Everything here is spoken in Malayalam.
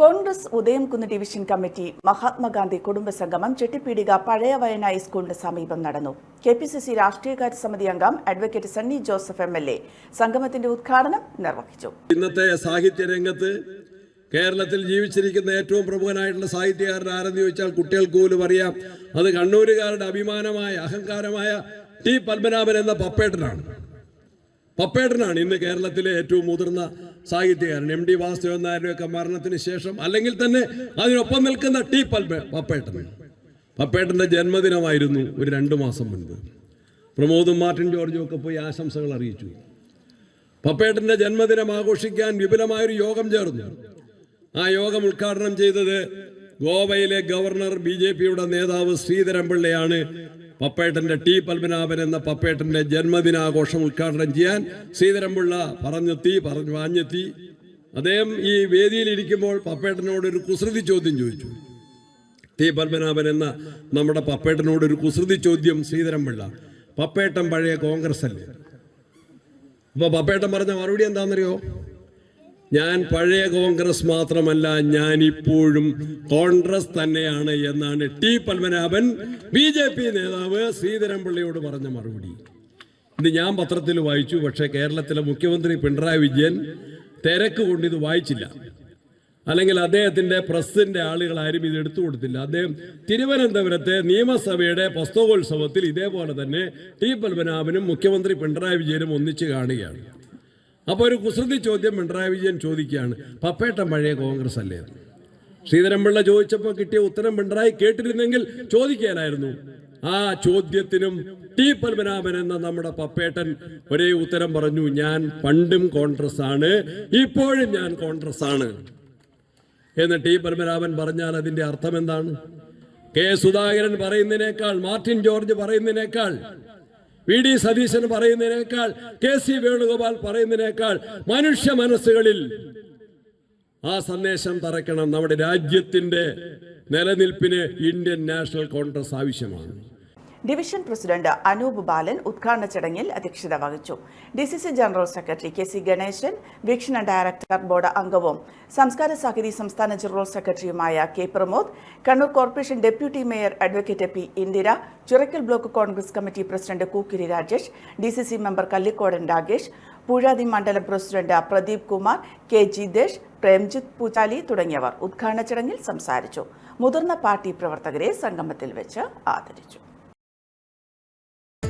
കോൺഗ്രസ് ഉദയംകുന്ന് ഡിവിഷൻ കമ്മിറ്റി മഹാത്മാഗാന്ധി കുടുംബ സംഗമം ചെട്ടിപ്പീടിക പഴയ വയന ഹൈസ്കൂളിന് സമീപം നടന്നു. കെ പി സി സി രാഷ്ട്രീയകാര്യ സമിതി അംഗം advocate Sunny Joseph M L A സംഗമത്തിന്റെ ഉദ്ഘാടനം നിർവഹിച്ചു. ഇന്നത്തെ സാഹിത്യ രംഗത്ത് കേരളത്തിൽ ജീവിച്ചിരിക്കുന്ന ഏറ്റവും പ്രമുഖനായിട്ടുള്ള സാഹിത്യകാരൻ ആരെന്ന് ചോദിച്ചാൽ കുട്ടികൾക്ക് പോലും അറിയാം. അത് കണ്ണൂരുകാരുടെ അഭിമാനമായ അഹങ്കാരമായ ടി പത്മനാഭൻ എന്ന പപ്പേട്ടനാണ്. പപ്പേട്ടനാണ് ഇന്ന് കേരളത്തിലെ ഏറ്റവും മുതിർന്ന സാഹിത്യകാരൻ എം ഡി വാസുദേവൻ നായരുടെയൊക്കെ മരണത്തിന് ശേഷം അല്ലെങ്കിൽ തന്നെ അതിനൊപ്പം നിൽക്കുന്ന ടി പപ്പേട്ടൻ. പപ്പേട്ടന്റെ ജന്മദിനമായിരുന്നു ഒരു രണ്ട് മാസം മുൻപ്. പ്രമോദും മാർട്ടിൻ ജോർജും ഒക്കെ പോയി ആശംസകൾ അറിയിച്ചു. പപ്പേട്ടന്റെ ജന്മദിനം ആഘോഷിക്കാൻ വിപുലമായൊരു യോഗം ചേർന്നു. ആ യോഗം ഉദ്ഘാടനം ചെയ്തത് ഗോവയിലെ ഗവർണർ ബി ജെ പിയുടെ നേതാവ് ശ്രീധരൻപിള്ളയാണ്. പപ്പേട്ടന്റെ ടി പത്മനാഭൻ എന്ന പപ്പേട്ടന്റെ ജന്മദിനാഘോഷം ഉദ്ഘാടനം ചെയ്യാൻ ശ്രീധരമ്പിള്ള പറഞ്ഞെത്തി പറഞ്ഞു വാഞ്ഞെത്തി. അദ്ദേഹം ഈ വേദിയിൽ ഇരിക്കുമ്പോൾ പപ്പേട്ടനോട് ഒരു കുസൃതി ചോദ്യം ചോദിച്ചു. ടി പത്മനാഭൻ എന്ന നമ്മുടെ പപ്പേട്ടനോട് ഒരു കുസൃതി ചോദ്യം ശ്രീധരമ്പിള്ള പപ്പേട്ടൻ പഴയ കോൺഗ്രസ് അല്ലേ അപ്പൊ പപ്പേട്ടൻ പറഞ്ഞ മറുപടി എന്താണെന്നറിയോ? ഞാൻ പഴയ കോൺഗ്രസ് മാത്രമല്ല ഞാൻ ഇപ്പോഴും കോൺഗ്രസ് തന്നെയാണ് എന്നാണ് T Padmanabhan B J P നേതാവ് ശ്രീധരൻപിള്ളയോട് പറഞ്ഞ മറുപടി. ഇത് ഞാൻ പത്രത്തിൽ വായിച്ചു പക്ഷേ കേരളത്തിലെ മുഖ്യമന്ത്രി പിണറായി വിജയൻ തിരക്ക് കൊണ്ട് ഇത് വായിച്ചില്ല. അല്ലെങ്കിൽ അദ്ദേഹത്തിന്റെ പ്രസിന്റെ ആളുകൾ ആരും ഇത് എടുത്തു കൊടുത്തില്ല. അദ്ദേഹം തിരുവനന്തപുരത്തെ നിയമസഭയുടെ പുസ്തകോത്സവത്തിൽ ഇതേപോലെ തന്നെ ടി പത്മനാഭനും മുഖ്യമന്ത്രി പിണറായി വിജയനും ഒന്നിച്ച് കാണുകയാണ്. അപ്പോൾ ഒരു കുസൃതി ചോദ്യം പിണറായി വിജയൻ ചോദിക്കുകയാണ് പപ്പേട്ടൻ പഴയ കോൺഗ്രസ് അല്ലേ. ശ്രീധരൻപിള്ള ചോദിച്ചപ്പോൾ കിട്ടിയ ഉത്തരം പിണറായി കേട്ടിരുന്നെങ്കിൽ ചോദിക്കാനായിരുന്നു. ആ ചോദ്യത്തിനും ടി പത്മനാഭൻ എന്ന നമ്മുടെ പപ്പേട്ടൻ ഒരേ ഉത്തരം പറഞ്ഞു ഞാൻ പണ്ടും കോൺഗ്രസ് ആണ് ഇപ്പോഴും ഞാൻ കോൺഗ്രസ് ആണ് എന്ന് ടി പത്മനാഭൻ പറഞ്ഞാൽ അതിന്റെ അർത്ഥം എന്താണ് കെ സുധാകരൻ പറയുന്നതിനേക്കാൾ മാർട്ടിൻ ജോർജ് പറയുന്നതിനേക്കാൾ വി ഡി സതീശൻ പറയുന്നതിനേക്കാൾ കെ സി വേണുഗോപാൽ പറയുന്നതിനേക്കാൾ മനുഷ്യ മനസ്സുകളിൽ ആ സന്ദേശം തറയ്ക്കണം. നമ്മുടെ രാജ്യത്തിന്റെ നിലനിൽപ്പിന് ഇന്ത്യൻ നാഷണൽ കോൺഗ്രസ് ആവശ്യമാണ്. ഡിവിഷൻ പ്രസിഡന്റ് അനൂപ് ബാലൻ ഉദ്ഘാടന ചടങ്ങിൽ അധ്യക്ഷത വഹിച്ചു. D C C general secretary K C Ganeshan വീക്ഷണ director board അംഗവും സംസ്കാര സാഹിതി സംസ്ഥാന ജനറൽ സെക്രട്ടറിയുമായ K Pramod Kannur corporation deputy mayor advocate P Indira Chirakkal block Congress committee president Kookkiri Rajesh D C C member Kallikodan Ragesh Poozhathi മണ്ഡലം പ്രസിഡന്റ് പ്രദീപ് കുമാർ കെ ജിതേഷ് പ്രേംജിത് പൂച്ചാലി തുടങ്ങിയവർ ഉദ്ഘാടന ചടങ്ങിൽ സംസാരിച്ചു. മുതിർന്ന പാർട്ടി പ്രവർത്തകരെ സംഗമത്തിൽ വെച്ച് ആദരിച്ചു.